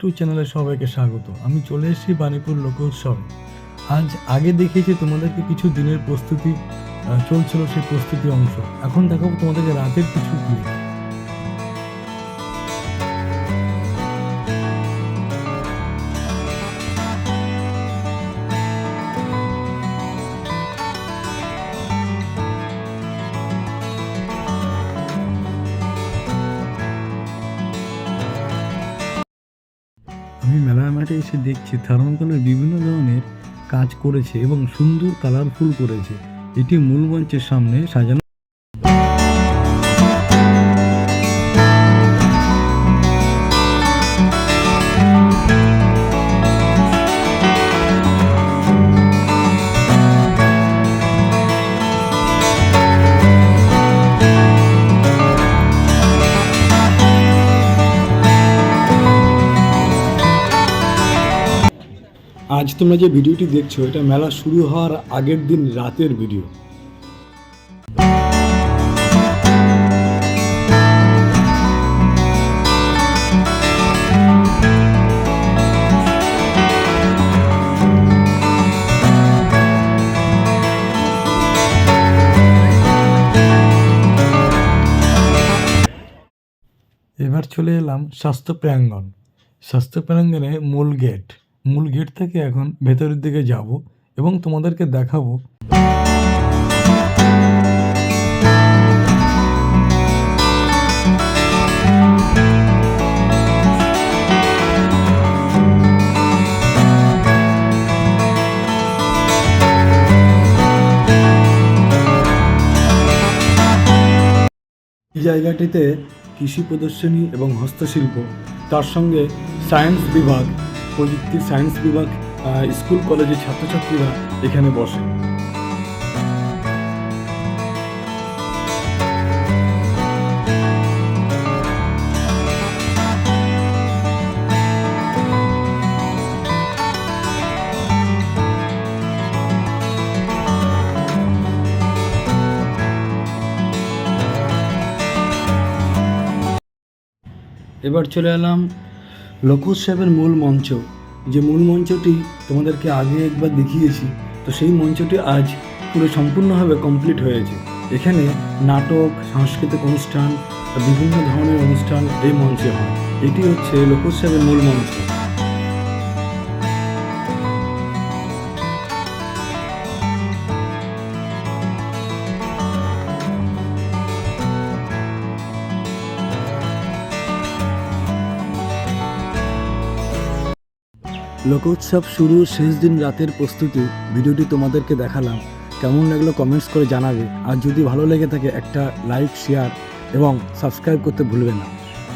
Two চ্যানেলে সবাইকে স্বাগত। আমি চলে এসেছি বানিপুর লোক উৎসবে। আজ আগে দেখেছি তোমাদেরকে কিছু দিনের প্রস্তুতি চলছিল সেই প্রস্তুতি অংশ। এখন দেখাবো তোমাদেরকে রাতের কিছু ক্লিপ আমি মেলার মাঠে এসে দেখছি থার্মোকলের বিভিন্ন ধরনের কাজ করেছে এবং সুন্দর কালারফুল করেছে। এটি মূল মঞ্চের সামনে সাজানো আজ তোমরা যে ভিডিওটি দেখছ, এটা মেলা শুরু হওয়ার আগের দিন রাতের ভিডিও। এবার চলে এলাম স্বাস্থ্য প্রাঙ্গণ। স্বাস্থ্য প্রাঙ্গণে মূল গেট মূল গেট থেকে এখন ভেতরের দিকে যাব এবং তোমাদেরকে দেখাবো। এই জায়গাটিতে কৃষি প্রদর্শনী এবং হস্তশিল্প, তার সঙ্গে সায়েন্স বিভাগ প্রযুক্তি সায়েন্স বিভাগ স্কুল কলেজের ছাত্রছাত্রীরা এখানে বসে। এবার চলে এলাম লোকোৎসবের মূল মঞ্চ যে মূল মঞ্চটি তোমাদেরকে আগে একবার দেখিয়েছি, তো সেই মঞ্চটি আজ পুরো সম্পূর্ণভাবে কমপ্লিট হয়েছে। এখানে নাটক, সাংস্কৃতিক অনুষ্ঠান, বিভিন্ন ধরনের অনুষ্ঠান এই মঞ্চে হয়। এটি হচ্ছে লোকোৎসবের মূল মঞ্চ। লোকোৎসব শুরু শেষ দিন রাতের প্রস্তুতি ভিডিওটি তোমাদেরকে দেখালাম। কেমন লাগল কমেন্টস করে জানাবে। আর যদি ভালো লেগে থাকে একটা লাইক শেয়ার এবং সাবস্ক্রাইব করতে ভুলবে না।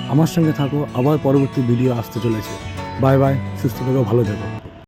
আমার সঙ্গে থাকো, আবার পরবর্তী ভিডিও আসতে চলেছে। বাই বাই সুস্থ থেকো, ভালো থেকো।